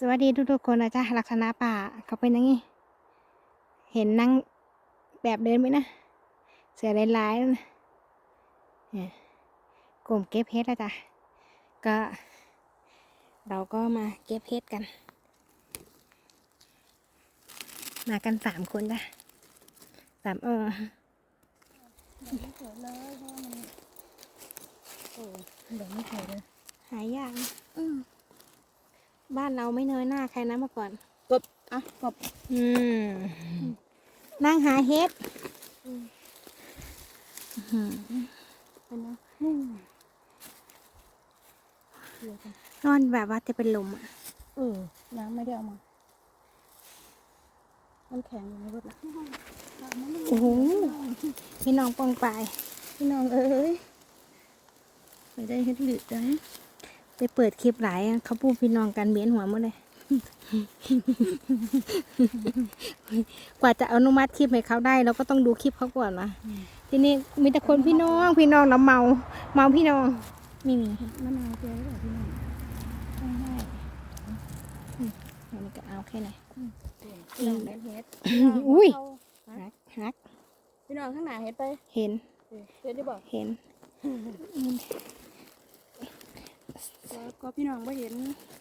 สวัสดีทุกๆคนนะจ๊ะลักษณะป่าเขาเป็นอยังไงเห็นนั่งแบบเดินไหมนะ เสือลายๆนั่นนะเนี่ยกลุ่มเก็บเพชรแล้วจ้ะก็ เราก็มาเก็บเพชรกัน มากันสามคนจ้ะสามเออไม่สวยเลยเพราะว่ามันโอ้เดี๋ยวไม่สวยเลยหายากนะอืม บ้านเราไม่เนยหน้าใครนะเมื่อก่อน กบอะกบอืมนั่งหาเฮ็ดอื้อหือเป็นนะนิ่งเดี๋ยวกันนอนแบบว่าจะเป็นลมอะเออน้ำไม่ได้เอามา มันแข็งอยู่ในรถนะโอ้โหพี่น้องปองปายพี่น้องเอ้ยไม่ได้เฮ็ดหลืดนะ ไปเปิดคลิปหลายอะเขาพูดพี่น้องกันเบียนหัวหมดเลยกว่าจะอนุมัติคลิปให้เขาได้เราก็ต้องดูคลิปเขาก่อนนะทีนี้มีแต่คนพี่น้องพี่น้องเราเมา เมาพี่น้องไม่มีมะนาวเจอหรือเปล่าพี่น้องไม่ให้มันก็เอาแค่ไหนพี่น้องเฮ็ดเฮ็ดอุ้ยฮักฮักพี่น้องข้างหน้าเฮ็ดไป เห็นเฮ็ดได้บอกเห็นแล้ว ก็พี่น้องไม่เห็น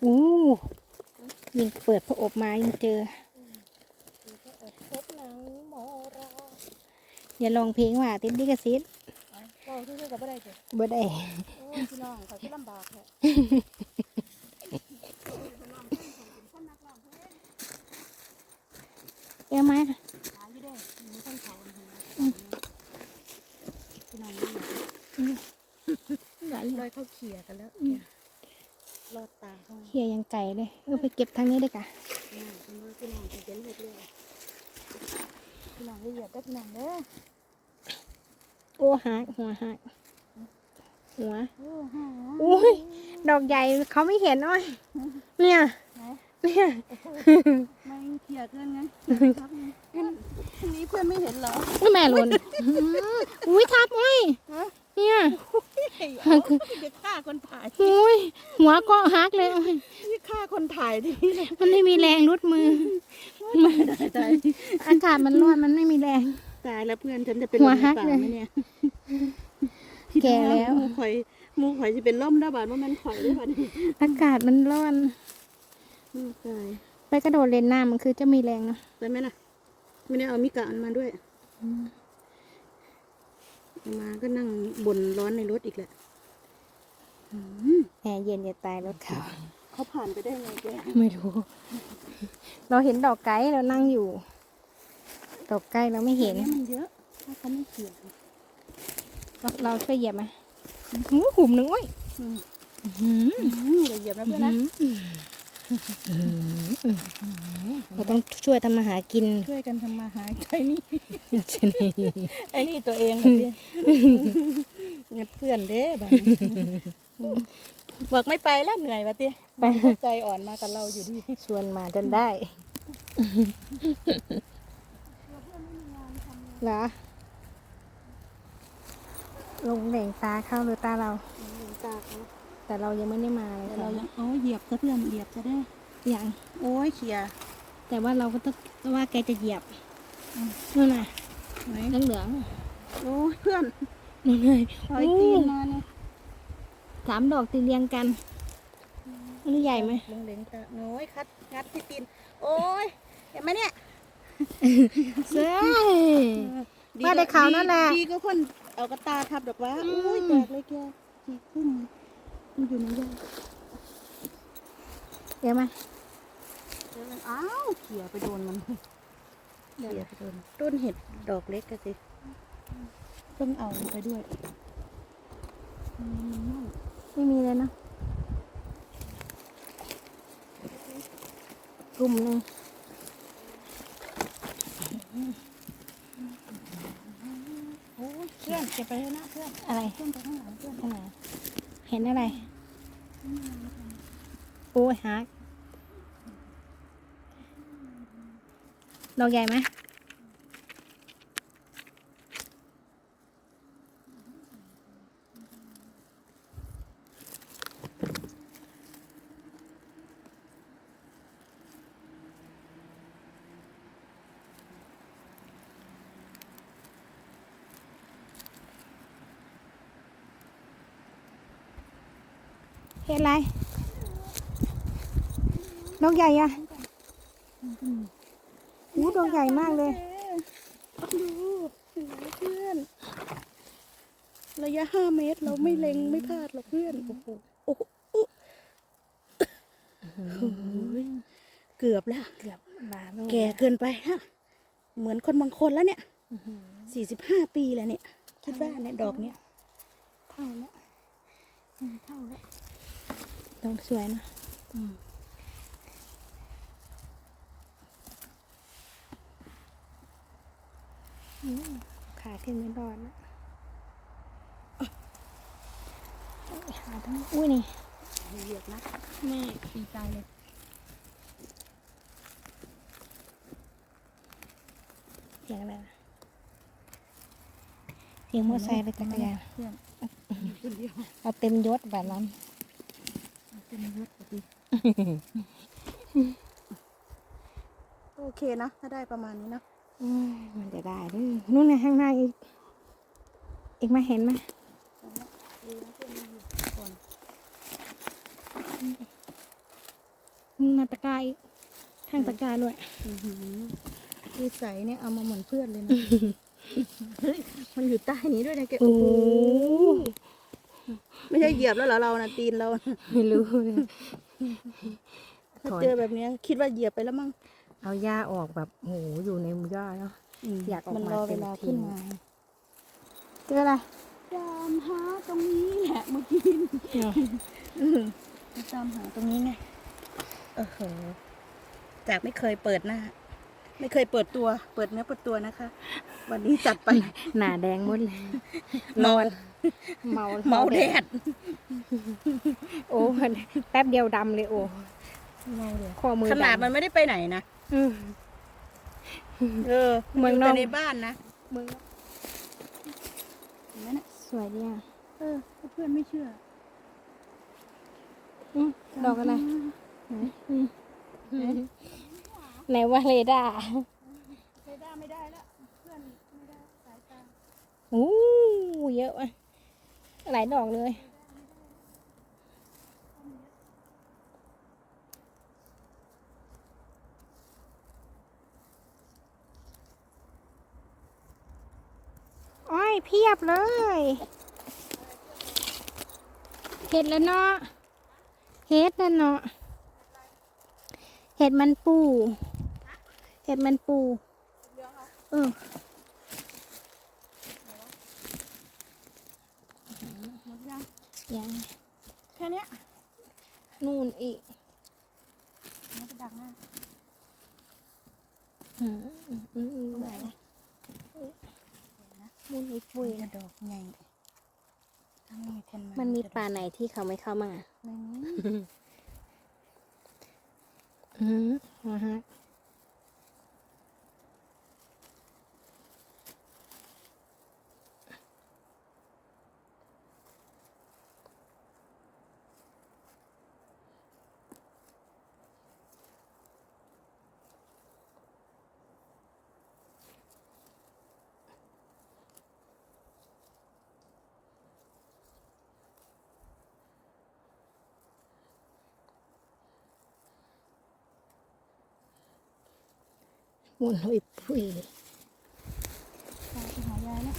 อู้ยิงเปิดพระอบมายังเจอพบหนังหมอราอย่าลองเพลงว่าติดดิกซิตเราที่เจอกับอะไรเจ้บ่ได้โอ้ยพี่น้องเขาที่ลำบากแท้เอ้าไหม หาอยู่เด้มีคนเขาอันนี้พี่น้อง นี่ลอยเข้าเขี่ยกันแล้วเนี่ยรอดตาเขาเฮียยังไก่เลยเออไปเก็บทางนี้ได้กะพี่น้องพี่น้องพี่น้องจะเห็นเห็ดเลยพี่น้องละเอียดได้พี่น้องเด้อโอ้หักหัวหักหัว โอ้โหอุ้ยดอกใหญ่เขาไม่เห็นอ้อยเนี่ยไหนเนี่ยไม่เขี่ยเกินไงครับอันนี้เพื่อนไม่เห็นเหรอแม่หลุนอุ้ยทับอ้อยฮะ เนี่ยจะฆ่าคนถ่ายอุ้ยหัวก็หักเลยอ้อยจะฆ่าคนถ่ายดิมันไม่มีแรงรุดมือตายอากาศมันร้อนมันไม่มีแรงตายแล้วเพื่อนฉันจะเป็นหัวลมหักหรือเลยปาไหมเนี่ยแก่แล้วหมูข่อยหมูข่อยจะเป็นล่มได้บาดว่ามันข่อยได้บาดนี่อากาศมันร้อนอืมตายไปกระโดดเล่นน้ำมันคือจะมีแรงเนอะได้ไหมล่ะไม่ได้เอามิกะมันมาด้วยเอา มาก็นั่งบ่นร้อนในรถอีกแหละอืมแอร์เย็นจะตายรถเขาเขาผ่านไปได้ไงแกไม่รู้ เราเห็นดอกไก่เรานั่งอยู่ ดอกไก่เราไม่เห็นเนี่ยมันเยอะถ้าเขาไม่เขียนเราเราช่วยเหยียบไหมหูหุมหนึ่งโอ้ยอืมอื้อหืออืมอย่าเหยียบนะเพื่อนนะ เราต้องช่วยทำมาหากินช่วยกันทำมาหาไอ้นี่ชนีไอ้นี่ตัวเองแบบนี้งัดเพื่อนเด้แบบนี้บอกไม่ไปแล้วเหนื่อยวะเตี้ยไปใจอ่อนมากับเราอยู่ดีชวนมาจนได้เหรอลงแหล่งตาเข้าหรือตาเราตากนะ แต่เรายังไม่ได้มาเลยแต่ค่ะเรายังโอ้ยเหยียบซะเพื่อนเหยียบจะได้ยังโอ้ยเขี่ยแต่ว่าเราก็ต้องว่าแกจะเหยียบอืมนู่นน่ะไหนเหลืองโอ้ยเพื่อนๆนู่นเลยถอยตีนมาเนี่ยสามดอกตีเรียงกันอันนี้ใหญ่ไหมลงเหลงตาโอ้ยคัดงัดที่ตีนโอ้ยเห็นไหมเนี่ยเซ้ยว่าได้ข่าวนั่นแหละดีก็คนเอากระตาทับดอกว่าอืมโอ้ยแตกเลยแกจีขึ้น มันอยู่ในยาเดี๋ยวมาแล้วมันอ้าวเขี่ยไปโดนมันเขี่ยไปโดนต้นเห็ดดอกเล็กกันสิต้องเอามันไปด้วยอืมไม่มีเลยเนอะกลุ่มหนึงโอ้ยเพื่อนเก็บไปเลยนะเพื่อนอะไรเพื่อนไปข้างหลังเพื่อนข้างไหนเห็นอะไร โอ้ยฮักดอกใหญ่ไหม เห็ดอะไรด อกใหญ่อะอู้ดอกใหญ่มากเลยดูเห็นไหมเพื่อน ระยะห้าเมตรเราไม่เล็งไม่พลาดหรอกเพื่อน โอ้โหโอ้โหเกือบแล้ว เกือบบาโลแก่เกินไปฮะ เหมือนคนบางคนแล้วเนี่ยสี่สิบห้าปีแล้วเนี่ย คิดว่าเนี่ยดอกเนี้ยเท่าแล้วเท่าแล้วดอกสวยนะ อืม อืม ขาขึ้นไม่รอดนะขาทั้งอุ้ยนี่เหยียบนะแม่ดีใจเลยเสียงอะไรนะเสียงมอเตอร์ไซค์หรือจักรยานเพื่อนอยู่คนเดียวเอาเต็มยศแบบนั้นเป็นยศพอดีโอเคนะ ถ้าได้ประมาณนี้เนอะอื มมันจะได้หรือนู่นไงข้างหน้าอีก อีกไหมาเห็นไหมดีนะเพื่อนมีอยู่ก่อนนู่นนาตะกร้าอีกข้างตะกร้าด้วยอื้อหือนิสัยเนี่ยเอามาเหมือนเพื่อนเลยนะเฮ้ยมันอยู่ใต้นี้ด้วยนะแกโอ้โอ้โหไม่ใช่เหยียบแล้วเหรอเรานะตีนเรา ไม่รู้เลยถ้าเจอแบบเนี้ยคิดว่าเหยียบไปแล้วมั้ง เอาหญ้าออกแบบโหอยู่ในหญ้าเนาะอยากออกมันมารอเต็เวมลาทีขึ้นมาเจออะไรตามหาตรงนี้แหละเมื่อกี้เนี่ยตามหาตรงนี้ไงเออโหจากไม่เคยเปิดหน้า ไม่เคยเปิดตัว เปิดเนื้อเปิดตัวนะคะ วันนี้จัดไปหน้าแดงหมดเลยเมาเมาเมาแดด โอ้มันแป๊บเดียวดำเลยโอ้เมาแดดข้อมือขนาดำมันไม่ได้ไปไหนนะอืม เออเมืองนอกยู่แต่ในบ้านนะมึงเห็นไหมน่ะสวยดีอะเออเพื่อนไม่เชื่ออืมดอกอะไรไหนอืมไหนว่าเรดาร์เซด้าไม่ได้แล้วเพื่อนไม่ได้สายตาโอ้เยอะอะหลายดอกเลย อ้อย เพียบเลยเห็ดแล้วเนาะเห็ดแล้วเนาะเห็ดมันปู เห็ดมันปูเออยังแค่เนี้ยนู่นอีกมันจะดักหน้าอืมอืมอืมอื มตรงไหนนะนู่นอีกปุยกระดอกไงถ้าไม่มีคนมามันมีจะดอกป่าไหนที่เขาไม่เข้ามาไม่มีอืมอ่าฮะ มุ่นหุยปุยพาไปหายายแล้ว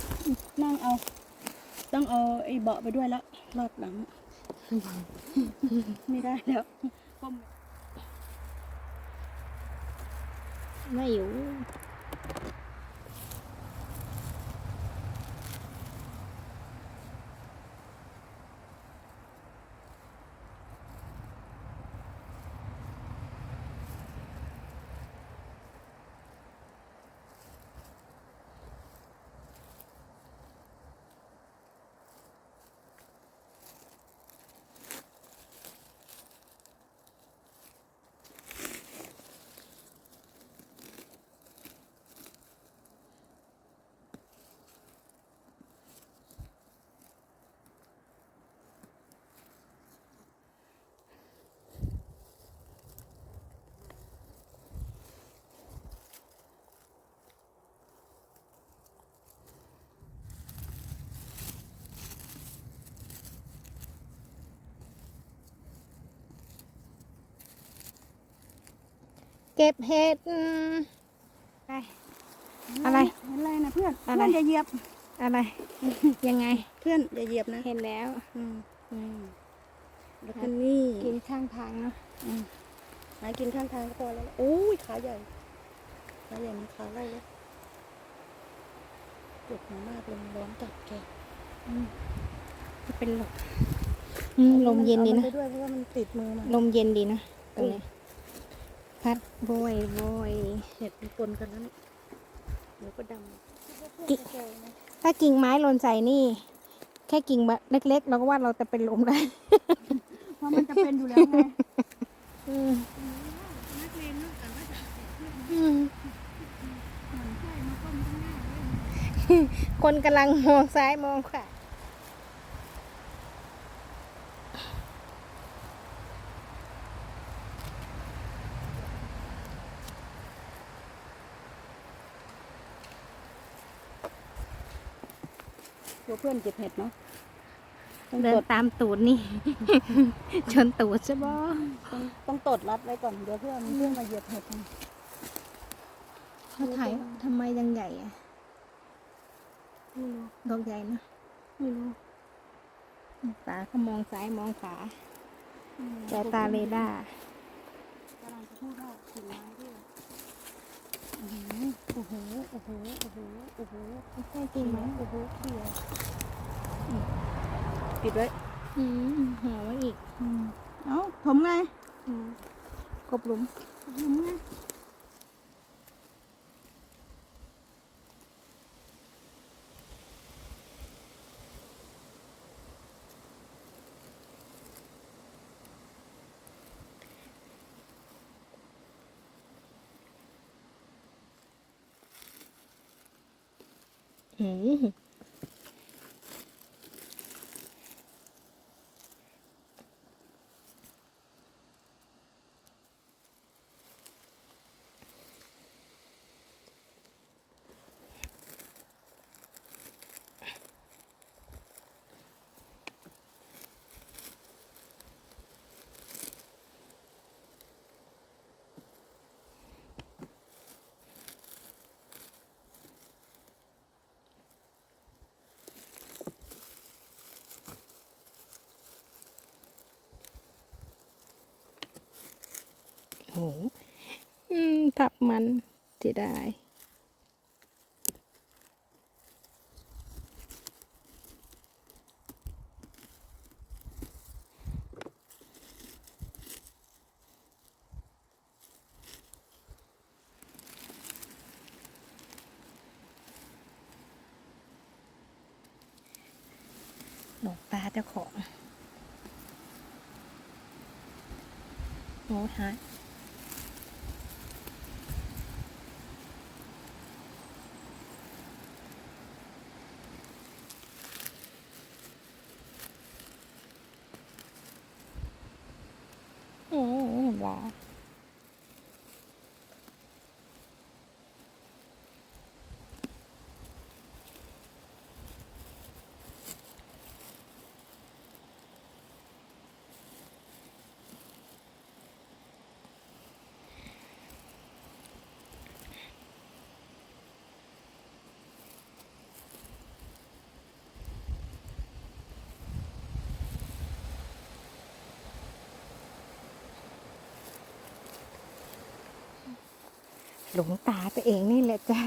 นั่งเอา ต้องเอาไอ้เบาะไปด้วยแล้วรอบหลัง ไม่ได้แล้วก้มไม่อยู่ เก็บเห็ดอืมไปอะไรเห็นอะไรนะเพื่อนอะไรเพื่อนอย่าเหยียบอะไร ยังไงเพื่อนอย่าเหยียบนะเห็นแล้วอืมอืมแล้วก็นี่กินข้างทางเนาะอืมหากินข้างทางก็พอแล้วล่ะโอ้ยขาใหญ่ขาใหญ่มันขาไล่แล้วปวดหัวมากเลยมันร้อนจัดแกจะเป็นลมอืมลมเย็นดีอามันะไปด้วยเพราะว่ามันติดมือมาลมเย็นดีนะตรงนี้ พัดโบยโบยเห็ดมันปนกันแล้วเนี่ยเดี๋ยวก็ดำกิถ้ากิ่งไม้หล่นใส่นี่ แค่กิ่งแบบเล็กๆเราก็ว่าเราจะเป็นลมได้เพราะมันจะเป็นอยู่แล้วไงอืมอืมคนกำลังมองซ้ายมองขวา ตัวเพื่อนเก็บเห็ดเนาะต้องเดิตนดตามตูดนี่ ชนตูดใช่ปะต้องต้องตดรัดไว้ก่อนเดี๋ยวเพื่อนเพื่อนมาเหยียบเห็ดมันเขาถ่ายทำไมยังใหญ่อะดอกใหญ่นะไม่รู้ตาก็มองซ้ายมองขวาสายตาเรดาร์กำลังจะพูดว่ากิ่งไม้ด้วย โอ้โห โอ้โห โอ้โห โอ้โหไม่ใช่จริงไหมโอ้โหเขียวปิดไว้อืมห่อไว้อีก เอ้าผมไงกบหลุมหลุมไง อื หอืมทับมันเสียดายหลงตาเจ้าของโอ้หาย อืมว้า หลงตาตัวเองนี่แหละจ้า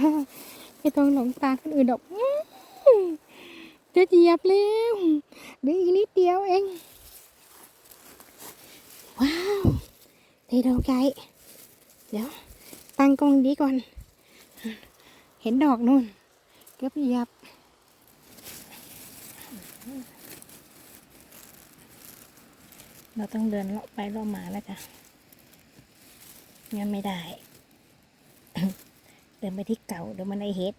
ไม่ต้องหลงตาคนอื่นดอกจะเหยียบแล้วหลืออีกนิดเดียวเอง ว้าวได้ดอกใหญ่เดี๋ยว ตั้งกล้องดีก่อน เห็นดอกนู่นเกือบเหยียบเราต้องเดินเลาะไปเลาะมาแล้วจ้ะงั้นไม่ได้ เดินไปที่เก่าเดี๋ยวมันได้เฮ็ด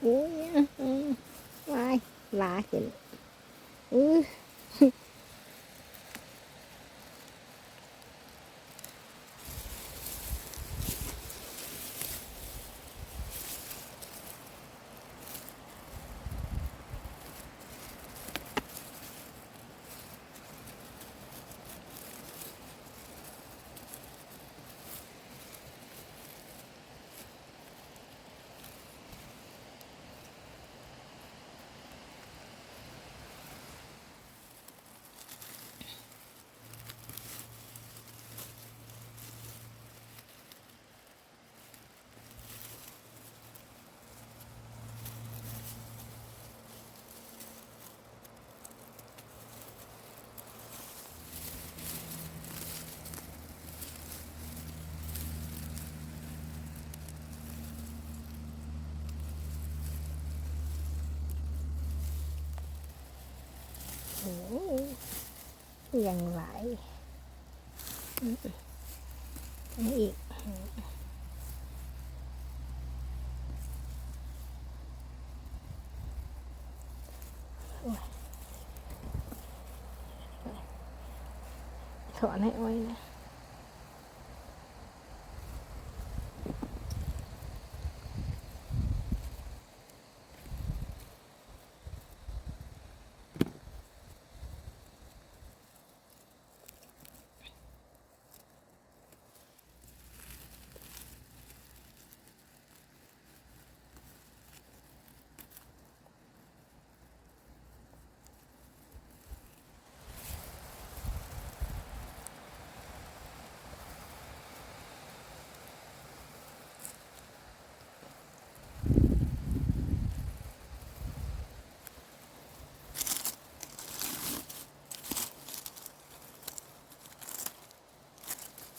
โอ้ยอืมวาย ลาขึ้นอือ โอ้ยังไหลอืมอันนี้อีกโอ้ยถอนให้อ้อยนะ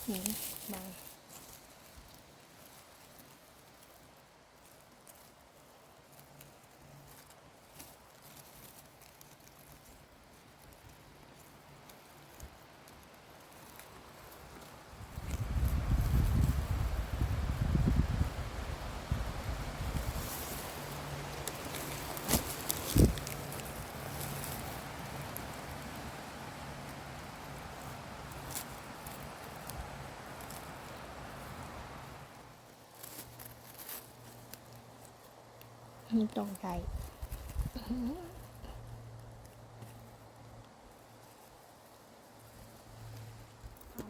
เห็ ตรงใจ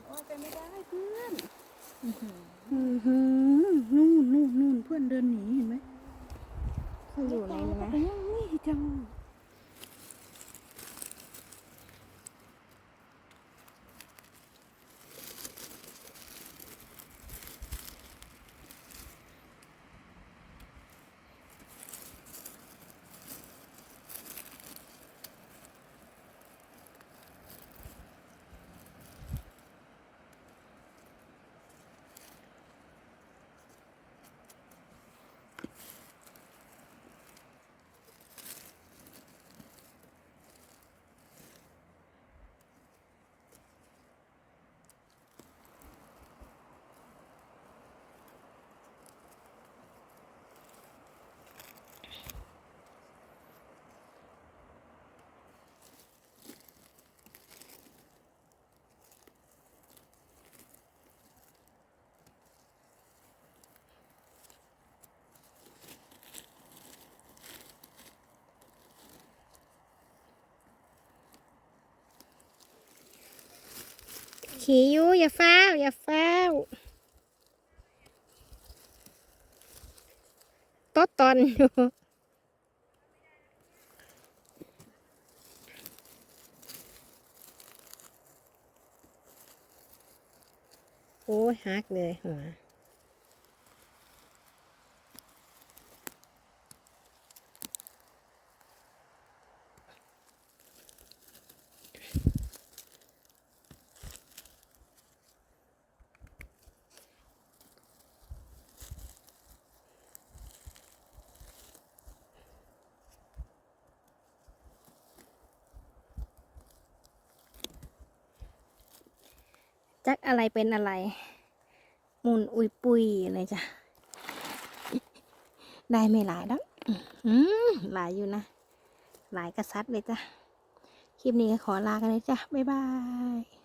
โอ้ยไปไม่ได้เพื่อนอือหือนู่นนู่นนู่นเพื่อนเดินหนีเห็นไหม เขาอยู่ในนี้นะ ไปยังนี่จัง ขี่อยู่อย่าเฝ้า อย่าเฝ้าวตดตอนอยู่โอ้ยฮักเลยหัว จักอะไรเป็นอะไร มุนอุยปุยเลยจ้ะ ได้ไม่หลายดอกอืมหลายอยู่นะ หลายกระซัดเลยจ้ะ คลิปนี้ขอลากันเลยจ้ะ บ๊ายบาย